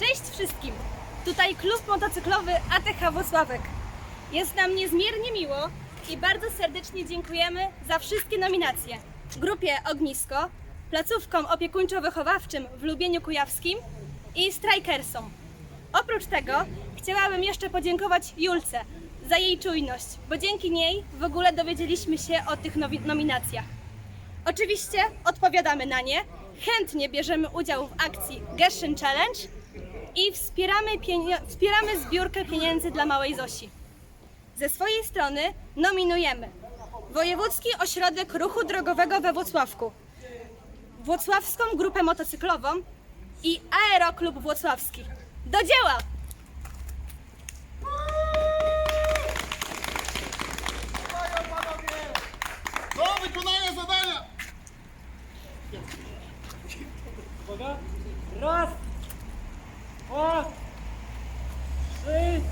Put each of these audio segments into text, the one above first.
Cześć wszystkim! Tutaj klub motocyklowy ATH Włocławek. Jest nam niezmiernie miło i bardzo serdecznie dziękujemy za wszystkie nominacje. Grupie Ognisko, placówkom opiekuńczo-wychowawczym w Lubieniu Kujawskim i strajkersom. Oprócz tego chciałabym jeszcze podziękować Julce za jej czujność, bo dzięki niej w ogóle dowiedzieliśmy się o tych nominacjach. Oczywiście odpowiadamy na nie, chętnie bierzemy udział w akcji Gershon Challenge i wspieramy, wspieramy zbiórkę pieniędzy dla małej Zosi. Ze swojej strony nominujemy Wojewódzki Ośrodek Ruchu Drogowego we Włocławku, Włocławską Grupę Motocyklową i Aeroklub Włocławski. Do dzieła! Do wykonania zadania! Uwaga. Raz, Пять, шесть,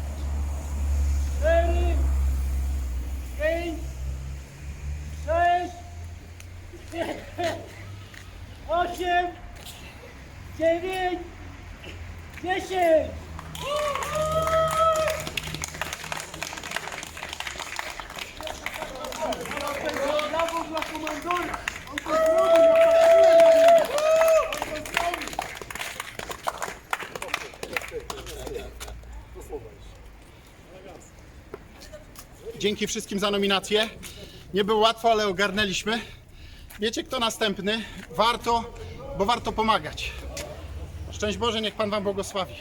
девять, семь, шесть, девять, восемь, девять, десять. Dzięki wszystkim za nominację. Nie było łatwo, ale ogarnęliśmy. Wiecie kto następny? Warto, bo warto pomagać. Szczęść Boże, niech Pan Wam błogosławi.